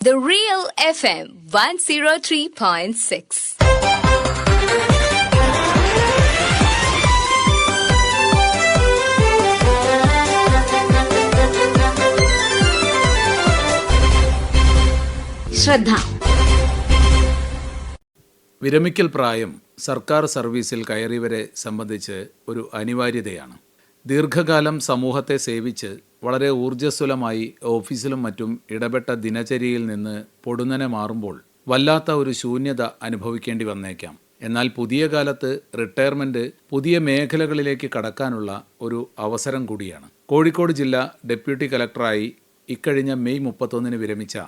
The Real FM 103.6. ശ്രദ്ധ വിരമിക്കൽ പ്രായം സർക്കാർ സർവീസിൽ കയറിയവരെ സംബന്ധിച്ച് ഒരു അനിവാര്യതയാണ് ദീർഘകാലം സമൂഹത്തെ സേവിച്ച് വളരെ ഊർജസ്വലമായി ഓഫീസിലും മറ്റും ഇടപെട്ട ദിനചര്യയിൽ നിന്ന് പൊടുന്നനെ മാറുമ്പോൾ വല്ലാത്ത ഒരു ശൂന്യത അനുഭവിക്കേണ്ടി വന്നേക്കാം. എന്നാൽ പുതിയ കാലത്ത് റിട്ടയർമെന്റ് പുതിയ മേഖലകളിലേക്ക് കടക്കാനുള്ള ഒരു അവസരം കൂടിയാണ്. കോഴിക്കോട് ജില്ല ഡെപ്യൂട്ടി കലക്ടറായി ഇക്കഴിഞ്ഞ മെയ് മുപ്പത്തൊന്നിന് വിരമിച്ച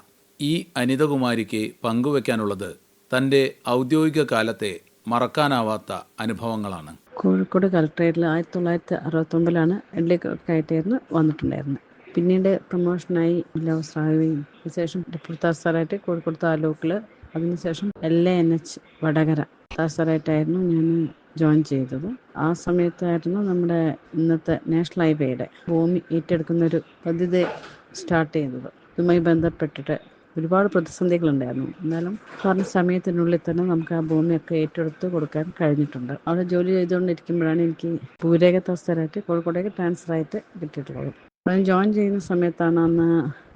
ഈ അനിതകുമാരിക്ക് പങ്കുവെക്കാനുള്ളത് തന്റെ ഔദ്യോഗിക കാലത്തെ മറക്കാനാവാത്ത അനുഭവങ്ങളാണ്. കോഴിക്കോട് കളക്ട്രേറ്റിൽ ആയിരത്തി തൊള്ളായിരത്തി അറുപത്തൊമ്പതിലാണ് എഡ്ലി ക്ലർക്കായിട്ടായിരുന്നു വന്നിട്ടുണ്ടായിരുന്നത്. പിന്നീട് പ്രൊമോഷനായി എല്ലാ വസ്ത്രാവുകയും അതിനുശേഷം ഡെപ്യൂട്ടി തഹസാറായിട്ട് കോഴിക്കോട് താലൂക്കിൽ അതിനുശേഷം L A N H Vadakara തഹസാറായിട്ടായിരുന്നു ഞാൻ ജോയിൻ ചെയ്തത്. ആ സമയത്തായിരുന്നു നമ്മുടെ ഇന്നത്തെ നാഷണൽ ഹൈവേയുടെ ഭൂമി ഏറ്റെടുക്കുന്ന ഒരു പദ്ധതി സ്റ്റാർട്ട് ചെയ്തത്. ഇതുമായി ബന്ധപ്പെട്ടിട്ട് ഒരുപാട് പ്രതിസന്ധികളുണ്ടായിരുന്നു. എന്നാലും പറഞ്ഞ സമയത്തിനുള്ളിൽ തന്നെ നമുക്ക് ആ ഭൂമിയൊക്കെ ഏറ്റെടുത്ത് കൊടുക്കാൻ കഴിഞ്ഞിട്ടുണ്ട്. അവിടെ ജോലി ചെയ്തുകൊണ്ടിരിക്കുമ്പോഴാണ് എനിക്ക് ഭൂരേഖ തസ്തരായിട്ട് കോഴിക്കോടേക്ക് ട്രാൻസ്ഫർ ആയിട്ട് കിട്ടിയിട്ടുള്ളത്. ഞാൻ ജോയിൻ ചെയ്യുന്ന സമയത്താണ് അന്ന്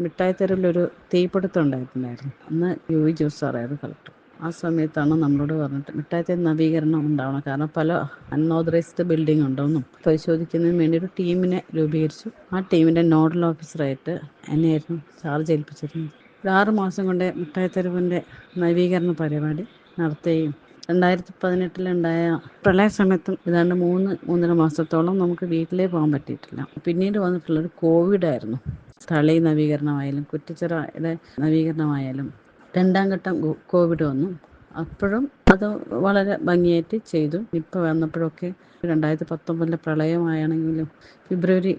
മിഠായിത്തെരുവിലൊരു തീപിടുത്തം ഉണ്ടായിട്ടുണ്ടായിരുന്നു അന്ന് യു ജോസ് സാറായിരുന്നു കളക്ടർ. ആ സമയത്താണ് നമ്മളോട് പറഞ്ഞിട്ട് മിഠായിത്തെ നവീകരണം ഉണ്ടാവണം. കാരണം പല അൺഓതറൈസ്ഡ് ബിൽഡിംഗ് ഉണ്ടെന്നും പരിശോധിക്കുന്നതിന് വേണ്ടി ഒരു ടീമിനെ രൂപീകരിച്ചു. ആ ടീമിന്റെ നോഡൽ ഓഫീസറായിട്ട് എന്നെയായിരുന്നു ചാർജ് ഏൽപ്പിച്ചിരുന്നത് ആറ് മാസം കൊണ്ട് മിഠായിത്തെരുവിന്റെ നവീകരണ പരിപാടി നടത്തുകയും രണ്ടായിരത്തി പതിനെട്ടിലുണ്ടായ പ്രളയ സമയത്തും ഏതാണ്ട് മൂന്ന് മൂന്നര മാസത്തോളം നമുക്ക് വീട്ടിലേ പോകാൻ പറ്റിയിട്ടില്ല. പിന്നീട് വന്നിട്ടുള്ളത് കോവിഡായിരുന്നു. തളി നവീകരണമായാലും കുറ്റിച്ചിറയുടെ നവീകരണമായാലും രണ്ടാം ഘട്ടം കോവിഡ് വന്നു. അപ്പോഴും അത് വളരെ ഭംഗിയായിട്ട് ചെയ്തു. ഇപ്പോൾ വന്നപ്പോഴൊക്കെ രണ്ടായിരത്തി പത്തൊമ്പതിലെ പ്രളയമായാണെങ്കിലും ഫെബ്രുവരി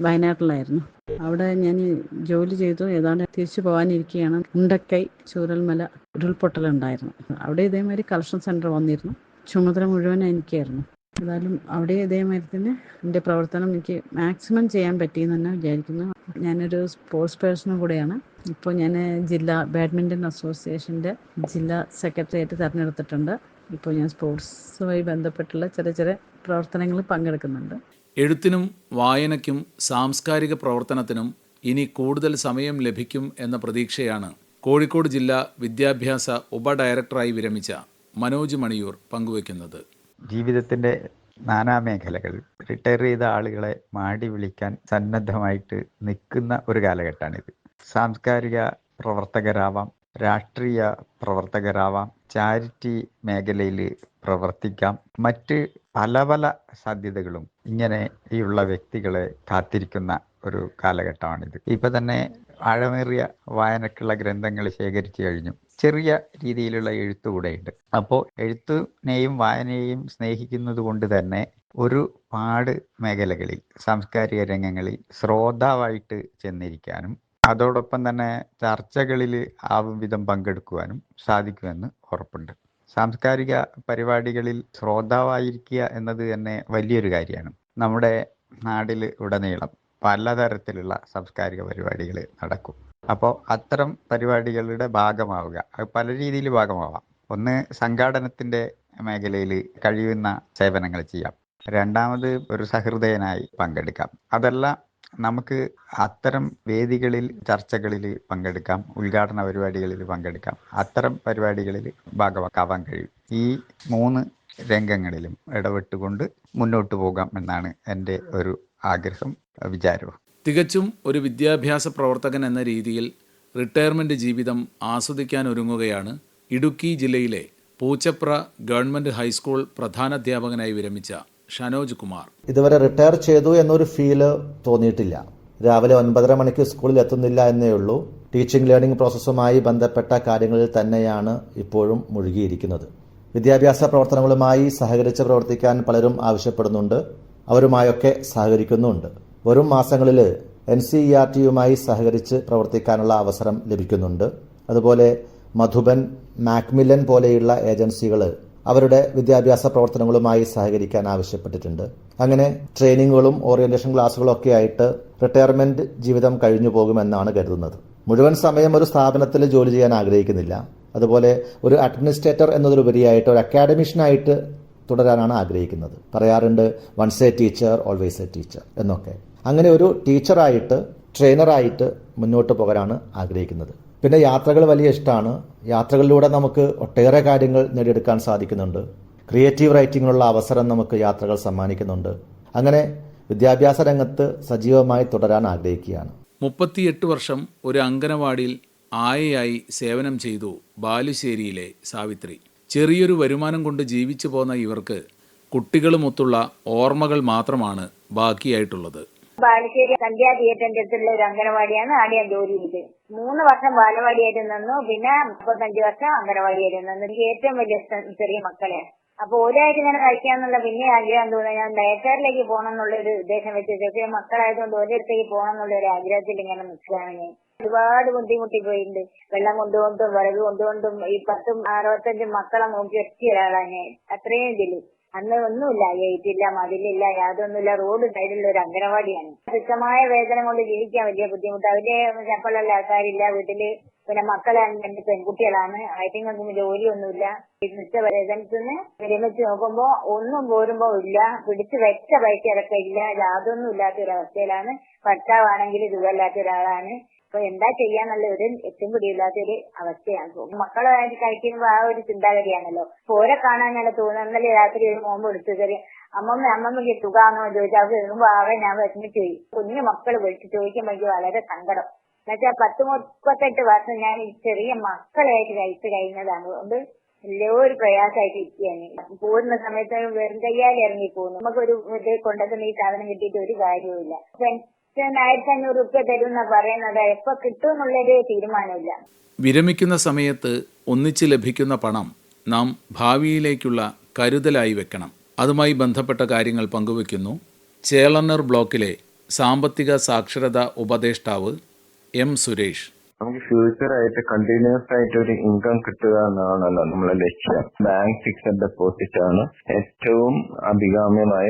വയനാട്ടിലായിരുന്നു. അവിടെ ഞാൻ ജോലി ചെയ്തു. ഏതാണ്ട് തിരിച്ചു പോകാനിരിക്കുകയാണ്. ഉണ്ടക്കൈ ചൂരൽമല ഉരുൾപൊട്ടലുണ്ടായിരുന്നു. അവിടെ ഇതേമാതിരി കളക്ഷൻ സെന്റർ വന്നിരുന്നു. ചുമതല മുഴുവൻ എനിക്കായിരുന്നു. ഏതായാലും അവിടെ ഇതേമാതിരി തന്നെ എന്റെ പ്രവർത്തനം എനിക്ക് മാക്സിമം ചെയ്യാൻ പറ്റിയെന്ന് തന്നെ വിചാരിക്കുന്നു. ഞാനൊരു സ്പോർട്സ് പേഴ്സണും കൂടെയാണ്. ഇപ്പോൾ ഞാൻ ജില്ലാ ബാഡ്മിന്റൺ അസോസിയേഷന്റെ ജില്ലാ സെക്രട്ടറിയായിട്ട് തിരഞ്ഞെടുത്തിട്ടുണ്ട്. ഇപ്പോൾ ഞാൻ സ്പോർട്സുമായി ബന്ധപ്പെട്ടുള്ള ചെറിയ ചെറിയ പ്രവർത്തനങ്ങളിൽ പങ്കെടുക്കുന്നുണ്ട്. എഴുത്തിനും വായനയ്ക്കും സാംസ്കാരിക പ്രവർത്തനത്തിനും ഇനി കൂടുതൽ സമയം ലഭിക്കും എന്ന പ്രതീക്ഷയാണ് കോഴിക്കോട് ജില്ലാ വിദ്യാഭ്യാസ ഉപ ഡയറക്ടറായി വിരമിച്ച മനോജ് മണിയൂർ പങ്കുവയ്ക്കുന്നത്. ജീവിതത്തിന്റെ നാനാ മേഖലകൾ റിട്ടയർ ചെയ്ത ആളുകളെ മാടി വിളിക്കാൻ സന്നദ്ധമായിട്ട് നിൽക്കുന്ന ഒരു കാലഘട്ടമാണിത്. സാംസ്കാരിക പ്രവർത്തകരാവാം രാഷ്ട്രീയ പ്രവർത്തകരാവാം ചാരിറ്റി മേഖലയിൽ പ്രവർത്തിക്കാം. മറ്റ് പല പല സാധ്യതകളും ഇങ്ങനെ ഉള്ള വ്യക്തികളെ കാത്തിരിക്കുന്ന ഒരു കാലഘട്ടമാണിത്. ഇപ്പൊ തന്നെ ആഴമേറിയ വായനക്കുള്ള ഗ്രന്ഥങ്ങൾ ശേഖരിച്ചു കഴിഞ്ഞു. ചെറിയ രീതിയിലുള്ള എഴുത്ത് കൂടെയുണ്ട്. അപ്പോൾ എഴുത്തിനെയും വായനയെയും സ്നേഹിക്കുന്നത് കൊണ്ട് തന്നെ ഒരു പാട് മേഖലകളിൽ സാംസ്കാരിക രംഗങ്ങളിൽ ശ്രോതാവായിട്ട് ചെന്നിരിക്കാനും അതോടൊപ്പം തന്നെ ചർച്ചകളിൽ ആവും വിധം പങ്കെടുക്കുവാനും സാധിക്കുമെന്ന് ഉറപ്പുണ്ട്. സാംസ്കാരിക പരിപാടികളിൽ ശ്രോതാവായിരിക്കുക എന്നത് തന്നെ വലിയൊരു കാര്യമാണ്. നമ്മുടെ നാടിൽ ഉടനീളം പലതരത്തിലുള്ള സാംസ്കാരിക പരിപാടികൾ നടക്കും. അപ്പോൾ അത്തരം പരിപാടികളുടെ ഭാഗമാവുക അത് പല രീതിയിൽ ഭാഗമാവാം. ഒന്ന് സംഘാടനത്തിന്റെ മേഖലയിൽ കഴിയുന്ന സേവനങ്ങൾ ചെയ്യാം. രണ്ടാമത് ഒരു സഹൃദയനായി പങ്കെടുക്കാം. അതെല്ലാം നമുക്ക് അത്തരം വേദികളിൽ ചർച്ചകളിൽ പങ്കെടുക്കാം ഉദ്ഘാടന പരിപാടികളിൽ പങ്കെടുക്കാം. അത്തരം പരിപാടികളിൽ ഭാഗമാക്കാവാൻ കഴിയും. ഈ മൂന്ന് രംഗങ്ങളിലും ഇടപെട്ടുകൊണ്ട് മുന്നോട്ട് പോകാം എന്നാണ് എന്റെ ഒരു ആഗ്രഹം വിചാരവും. തികച്ചും ഒരു വിദ്യാഭ്യാസ പ്രവർത്തകൻ എന്ന രീതിയിൽ റിട്ടയർമെന്റ് ജീവിതം ആസ്വദിക്കാൻ ഒരുങ്ങുകയാണ് ഇടുക്കി ജില്ലയിലെ പൂച്ചപ്ര ഗവൺമെന്റ് ഹൈസ്കൂൾ പ്രധാനാധ്യാപകനായി വിരമിച്ച ഷനോജ് കുമാർ. ഇതുവരെ റിട്ടയർ ചെയ്തു എന്നൊരു ഫീൽ തോന്നിയിട്ടില്ല. രാവിലെ ഒൻപതര മണിക്ക് സ്കൂളിൽ എത്തുന്നില്ല എന്നേ ഉള്ളൂ. ടീച്ചിങ് ലേണിംഗ് പ്രോസസ്സുമായി ബന്ധപ്പെട്ട കാര്യങ്ങളിൽ തന്നെയാണ് ഇപ്പോഴും മുഴുകിയിരിക്കുന്നത്. വിദ്യാഭ്യാസ പ്രവർത്തനങ്ങളുമായി സഹകരിച്ച് പ്രവർത്തിക്കാൻ പലരും ആവശ്യപ്പെടുന്നുണ്ട്. അവരുമായൊക്കെ സഹകരിക്കുന്നുണ്ട്. വരും മാസങ്ങളിൽ എൻ സി ഇ ആർ ടിയുമായി സഹകരിച്ച് പ്രവർത്തിക്കാനുള്ള അവസരം ലഭിക്കുന്നുണ്ട്. അതുപോലെ മധുബൻ മാക്മില്ലൻ പോലെയുള്ള ഏജൻസികൾ അവരുടെ വിദ്യാഭ്യാസ പ്രവർത്തനങ്ങളുമായി സഹകരിക്കാൻ ആവശ്യപ്പെട്ടിട്ടുണ്ട്. അങ്ങനെ ട്രെയിനിങ്ങുകളും ഓറിയന്റേഷൻ ക്ലാസ്സുകളും ഒക്കെ ആയിട്ട് റിട്ടയർമെന്റ് ജീവിതം കഴിഞ്ഞു പോകുമെന്നാണ് കരുതുന്നത്. മുഴുവൻ സമയം ഒരു സ്ഥാപനത്തിൽ ജോലി ചെയ്യാൻ ആഗ്രഹിക്കുന്നില്ല. അതുപോലെ ഒരു അഡ്മിനിസ്ട്രേറ്റർ എന്നതിലുപരിയായിട്ട് ഒരു അക്കാഡമിഷ്യനായിട്ട് തുടരാനാണ് ആഗ്രഹിക്കുന്നത്. പറയാറുണ്ട് once a teacher always a teacher എന്നൊക്കെ. അങ്ങനെ ഒരു ടീച്ചറായിട്ട് ട്രെയിനറായിട്ട് മുന്നോട്ട് പോകാനാണ് ആഗ്രഹിക്കുന്നത്. പിന്നെ യാത്രകൾ വലിയ ഇഷ്ടമാണ്. യാത്രകളിലൂടെ നമുക്ക് ഒട്ടേറെ കാര്യങ്ങൾ നേടിയെടുക്കാൻ സാധിക്കുന്നുണ്ട്. ക്രിയേറ്റീവ് റൈറ്റിങ്ങിനുള്ള അവസരം നമുക്ക് യാത്രകൾ സമ്മാനിക്കുന്നുണ്ട്. അങ്ങനെ വിദ്യാഭ്യാസ രംഗത്ത് സജീവമായി തുടരാൻ ആഗ്രഹിക്കുകയാണ്. മുപ്പത്തിയെട്ട് വർഷം ഒരു അങ്കനവാടിയിൽ ആയയായി സേവനം ചെയ്തു ബാലുശ്ശേരിയിലെ സാവിത്രി. ചെറിയൊരു വരുമാനം കൊണ്ട് ജീവിച്ചു പോന്ന ഇവർക്ക് കുട്ടികളുമൊത്തുള്ള ഓർമ്മകൾ മാത്രമാണ് ബാക്കിയായിട്ടുള്ളത്. ബാലുശ്ശേരി സന്ധ്യാ തിയേറ്ററിന്റെ അടുത്തുള്ള ഒരു അംഗനവാടിയാണ് ആടെ ഞാൻ ജോലി ചെയ്തത്. മൂന്ന് വർഷം ബാലവാടിയായിട്ട് നിന്നു. പിന്നെ മുപ്പത്തഞ്ച് വർഷം അംഗനവാടിയായിട്ട് നിന്നു. എനിക്ക് ഏറ്റവും വലിയ ചെറിയ മക്കളെ. അപ്പൊ ഒരാഴ്ച ഇങ്ങനെ കഴിക്കാന്നുള്ള പിന്നെ ആഗ്രഹം തോന്നുന്നത് ഞാൻ ഡയറ്ററിലേക്ക് പോകണം എന്നുള്ള ഒരു ഉദ്ദേശം വെച്ച് ചെറിയ മക്കളായതുകൊണ്ട് ഒരിടത്തേക്ക് പോകണം എന്നുള്ള ഒരു ആഗ്രഹത്തിൽ ഇങ്ങനെ നിൽക്കുകയാണ് ഞാൻ. ഒരുപാട് ബുദ്ധിമുട്ടി പോയിട്ടുണ്ട്. വെള്ളം കൊണ്ടുകൊണ്ടും വിറക് കൊണ്ടുകൊണ്ടും ഈ പത്തും അറുപത്തഞ്ചും മക്കളെ നോക്കി ഒറ്റ ഒരാളാണ് ഞാൻ. അത്രയും ഇതിൽ. അന്ന് ഒന്നുമില്ല ഗേറ്റില്ല മതിലില്ല യാതൊന്നുമില്ല റോഡ് സൈഡിലുള്ള ഒരു അംഗനവാടിയാണ്. തുച്ഛമായ വേതനം കൊണ്ട് ജീവിക്കാൻ വലിയ ബുദ്ധിമുട്ട്. അവർ ശമ്പളമുള്ള ആൾക്കാരില്ല വീട്ടിൽ പിന്നെ മക്കളെ രണ്ട് പെൺകുട്ടികളാണ്. ആയിട്ടുങ്ങൾക്കും ജോലിയൊന്നുമില്ല. വേതനത്തിന് വിരമിച്ച് നോക്കുമ്പോ ഒന്നും പോരുമ്പോ ഇല്ല. പിടിച്ചു വെച്ച പൈസ അടക്കം ഇല്ല. യാതൊന്നും ഇല്ലാത്ത ഒരു അവസ്ഥയിലാണ് ഭർത്താവാണെങ്കിൽ സുഖമില്ലാത്ത ഒരാളാണ് അപ്പൊ എന്താ ചെയ്യാന്നുള്ള ഒരു എത്തും പിടിയില്ലാത്ത ഒരു അവസ്ഥയാണ്. മക്കളെ കഴിക്കുമ്പോ ആ ഒരു ചിന്താഗതിയാണല്ലോ. പോരെ കാണാനാണ് തോന്നുന്നത് രാത്രി ഒരു മോമ്പ് എടുത്തു കയറി അമ്മമ്മ അമ്മമ്മക്ക് സുഖാണോ ചോദിച്ചാൽ അവർ വരുമ്പോ അവൻ ഞാൻ വിഷമിച്ചു പോയി. കുഞ്ഞു മക്കൾ വിളിച്ച് ചോദിക്കുമ്പോൾ എനിക്ക് വളരെ സങ്കടം. എന്നുവെച്ചാൽ പത്ത് മുപ്പത്തെട്ട് വർഷം ഞാൻ ഈ ചെറിയ മക്കളായിട്ട് കഴിച്ചു കഴിഞ്ഞതാണ്. അതുകൊണ്ട് എല്ലോ ഒരു പ്രയാസമായിട്ട് ഇരിക്കുകയാണ്. പോകുന്ന സമയത്ത് വെറും കയ്യാൽ ഇറങ്ങി പോകുന്നു. നമുക്കൊരു ഇത് കൊണ്ടുവന്ന ഈ സാധനം കിട്ടിയിട്ട് ഒരു കാര്യവുമില്ല. പെൻഷൻ ആയിരത്തി അഞ്ഞൂറ് റുപ്യ തരും പറയുന്നത്. എപ്പൊ കിട്ടുമെന്നുള്ളൊരു തീരുമാനമില്ല. വിരമിക്കുന്ന സമയത്ത് ഒന്നിച്ച് ലഭിക്കുന്ന പണം നാം ഭാവിയിലേക്കുള്ള കരുതലായി വെക്കണം. അതുമായി ബന്ധപ്പെട്ട കാര്യങ്ങൾ പങ്കുവെക്കുന്നു ചേളന്നർ ബ്ലോക്കിലെ സാമ്പത്തിക സാക്ഷരതാ ഉപദേഷ്ടാവ് എം സുരേഷ്. നമുക്ക് ഫ്യൂച്ചർ ആയിട്ട് കണ്ടിന്യൂസ് ആയിട്ട് ഒരു ഇൻകം കിട്ടുക എന്നാണല്ലോ നമ്മളെ ലക്ഷ്യം. ബാങ്ക് ഫിക്സഡ് ഡെപ്പോസിറ്റ് ആണ് ഏറ്റവും അഭികാമ്യമായ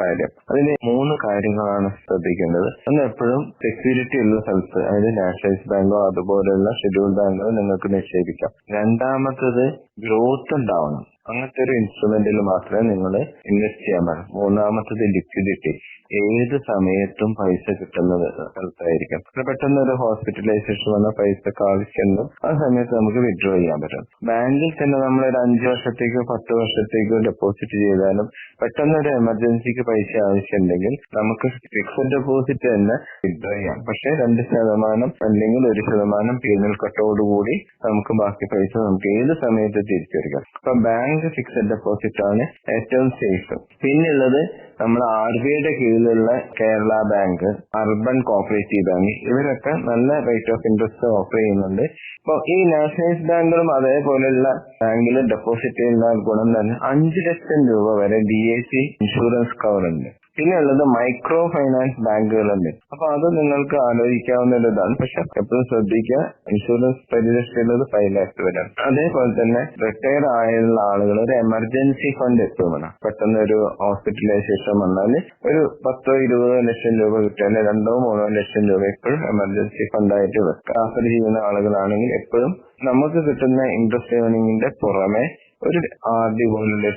കാര്യം. അതിന് മൂന്ന് കാര്യങ്ങളാണ് ശ്രദ്ധിക്കേണ്ടത്. ഒന്ന് എപ്പോഴും സെക്യൂരിറ്റി ഉള്ള സ്ഥലത്ത് അതായത് നാഷണലൈസ് ബാങ്കോ അതുപോലെയുള്ള ഷെഡ്യൂൾഡ് ബാങ്കോ നിങ്ങൾക്ക് നിക്ഷേപിക്കാം. രണ്ടാമത്തത് ഗ്രോത്ത് ഉണ്ടാവണം. അങ്ങനത്തെ ഒരു ഇൻസ്ട്രുമെന്റിൽ മാത്രമേ നിങ്ങൾ ഇൻവെസ്റ്റ് ചെയ്യാൻ പാടും മൂന്നാമത്തത് ലിക്വിഡിറ്റി ഏത് സമയത്തും പൈസ കിട്ടുന്നത് സ്ഥലത്തായിരിക്കും പെട്ടെന്ന് ഒരു ഹോസ്പിറ്റലൈസേഷൻ വന്ന പൈസ ആവശ്യമുണ്ടോ? ആ സമയത്ത് നമുക്ക് വിഡ്രോ ചെയ്യാൻ പറ്റും. ബാങ്കിൽ തന്നെ നമ്മൾ ഒരു അഞ്ച് വർഷത്തേക്കോ പത്ത് വർഷത്തേക്കോ ഡെപ്പോസിറ്റ് ചെയ്താലും പെട്ടെന്ന് ഒരു എമർജൻസിക്ക് പൈസ ആവശ്യമുണ്ടെങ്കിൽ നമുക്ക് ഫിക്സഡ് ഡെപ്പോസിറ്റ് തന്നെ വിഡ്രോ ചെയ്യാം. പക്ഷെ രണ്ട് ശതമാനം അല്ലെങ്കിൽ ഒരു ശതമാനം പീനൽ കട്ടോടുകൂടി നമുക്ക് ബാക്കി പൈസ നമുക്ക് ഏത് സമയത്ത് തിരിച്ചെടുക്കാം അപ്പൊ ബാങ്ക് ഫിക്സഡ് ഡെപ്പോസിറ്റ് ആണ് ഏറ്റവും സേഫ് പിന്നുള്ളത് നമ്മൾ ആർ ബി ഐയുടെ കീഴിലുള്ള Kerala bank urban cooperative bank ഇവരൊക്കെ നല്ല റേറ്റ് ഓഫ് ഇൻട്രസ്റ്റ് ഓഫർ ചെയ്യുന്നുണ്ട്. അപ്പൊ ഈ നാഷണലൈസ് ബാങ്കുകളും അതേപോലെയുള്ള ബാങ്കിൽ ഡെപ്പോസിറ്റ് ചെയ്യുന്ന ഗുണം തന്നെ അഞ്ച് ലക്ഷം രൂപ വരെ D A C insurance cover ഉണ്ട്. പിന്നെ ഉള്ളത് മൈക്രോ ഫൈനാൻസ് ബാങ്കുകളുണ്ട്. അപ്പൊ അത് നിങ്ങൾക്ക് ആലോചിക്കാവുന്ന ഒരു ഇതാണ് പക്ഷെ എപ്പോഴും ശ്രദ്ധിക്കുക ഇൻഷുറൻസ് പരിരക്ഷ ഉള്ളത് ഫൈവ് ലാക്സ് വരെ. അതേപോലെ തന്നെ റിട്ടയർ ആയുള്ള ആളുകൾ ഒരു എമർജൻസി ഫണ്ട് എത്തുമാണ് പെട്ടെന്ന് ഒരു ഹോസ്പിറ്റലൈസേഷൻ വന്നാൽ ഒരു പത്തോ ഇരുപതോ ലക്ഷം രൂപ കിട്ടിയാൽ രണ്ടോ മൂന്നോ ലക്ഷം രൂപ എപ്പോഴും എമർജൻസി ഫണ്ടായിട്ട് വെക്കുക. ആഫർ ചെയ്യുന്ന ആളുകളാണെങ്കിൽ എപ്പോഴും നമുക്ക് കിട്ടുന്ന ഇൻട്രസ്റ്റ് ഏർണിംഗിന്റെ പുറമെ ഒരു ആർ ഡി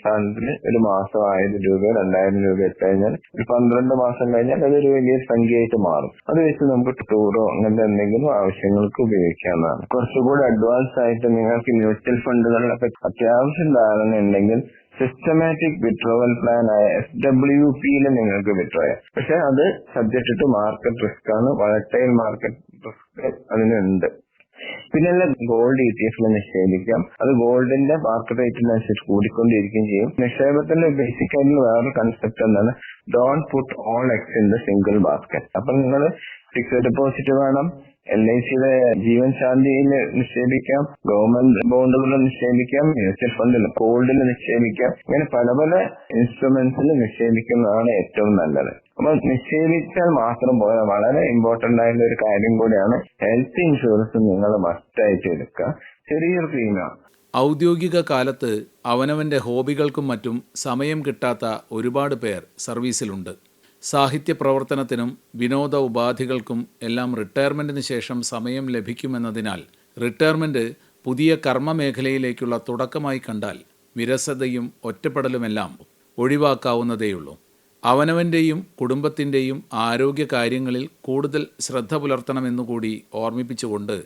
സാധനത്തിന് ഒരു മാസം ആയിരം രൂപ രണ്ടായിരം രൂപ കഴിഞ്ഞാൽ ഒരു പന്ത്രണ്ട് മാസം കഴിഞ്ഞാൽ അതൊരു വലിയ സംഖ്യയായിട്ട് മാറും. അത് വെച്ച് നമുക്ക് ടൂറോ അങ്ങനത്തെ എന്തെങ്കിലും ആവശ്യങ്ങൾക്ക് ഉപയോഗിക്കാവുന്നതാണ്. കുറച്ചുകൂടി അഡ്വാൻസ് ആയിട്ട് നിങ്ങൾക്ക് മ്യൂച്വൽ ഫണ്ടുകളിലൊക്കെ അത്യാവശ്യം ധാരണ ഉണ്ടെങ്കിൽ സിസ്റ്റമാറ്റിക് വിഡ്രോവൽ പ്ലാൻ ആയ എസ് ഡബ്ല്യു പിയിൽ നിങ്ങൾക്ക് വിഡ്രോ ചെയ്യാം. പക്ഷെ അത് സബ്ജക്ട് ടു മാർക്കറ്റ് റിസ്ക് ആണ്. വളട്ടൈൽ മാർക്കറ്റ് റിസ്ക് അതിനുണ്ട്. പിന്നെ ഗോൾഡ് ഇ ടി എഫിൽ നിക്ഷേപിക്കാം. അത് ഗോൾഡിന്റെ മാർക്കറ്റ് റേറ്റിനനുസരിച്ച് കൂടിക്കൊണ്ടിരിക്കുകയും ചെയ്യും. നിക്ഷേപത്തിന്റെ ബേസിക് ആയിട്ടുള്ള വേറൊരു കൺസെപ്റ്റ് എന്താണ്? Don't put all eggs in the single basket അപ്പൊ നിങ്ങൾ ഫിക്സഡ് ഡെപ്പോസിറ്റ് വേണം. എൽ ഐ സിയുടെ ജീവൻ ശാന്തിയിൽ നിക്ഷേപിക്കാം. ഗവൺമെന്റ് ബോണ്ടുകളിൽ നിക്ഷേപിക്കാം. മ്യൂച്വൽ ഫണ്ടിൽ ഗോൾഡിൽ നിക്ഷേപിക്കാം. ഇങ്ങനെ പല പല ഇൻസ്ട്രുമെന്റ്സിൽ നിക്ഷേപിക്കുന്നതാണ് ഏറ്റവും നല്ലത്. അപ്പൊ നിക്ഷേപിച്ചാൽ മാത്രം പോരാ. വളരെ ഇമ്പോർട്ടന്റ് ആയിട്ടുള്ള ഒരു കാര്യം കൂടിയാണ് ഹെൽത്ത് ഇൻഷുറൻസ് നിങ്ങൾ മസ്റ്റായിട്ട് എടുക്കുക. ചെറിയൊരു പ്രീമിയം ഔദ്യോഗിക കാലത്ത് അവനവന്റെ ഹോബികൾക്കും മറ്റും സമയം കിട്ടാത്ത ഒരുപാട് പേർ സർവീസിലുണ്ട്. സാഹിത്യ പ്രവർത്തനത്തിനും വിനോദ ഉപാധികൾക്കും എല്ലാം റിട്ടയർമെന്റിന് ശേഷം സമയം ലഭിക്കുമെന്നതിനാൽ റിട്ടയർമെന്റ് പുതിയ കർമ്മമേഖലയിലേക്കുള്ള തുടക്കമായി കണ്ടാൽ വിരസതയും ഒറ്റപ്പെടലുമെല്ലാം ഒഴിവാക്കാവുന്നതേയുള്ളൂ. അവനവന്റെയും കുടുംബത്തിന്റെയും ആരോഗ്യ കാര്യങ്ങളിൽ കൂടുതൽ ശ്രദ്ധ പുലർത്തണമെന്നുകൂടി ഓർമ്മിപ്പിച്ചുകൊണ്ട്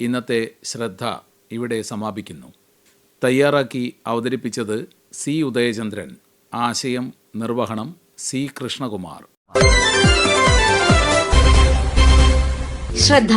ഇന്നത്തെ ശ്രദ്ധ ഇവിടെ സമാപിക്കുന്നു. തയ്യാറാക്കി അവതരിപ്പിച്ചത് സി ഉദയചന്ദ്രൻ. ആശയം നിർവഹണം സി കൃഷ്ണകുമാർ. ശ്രദ്ധ.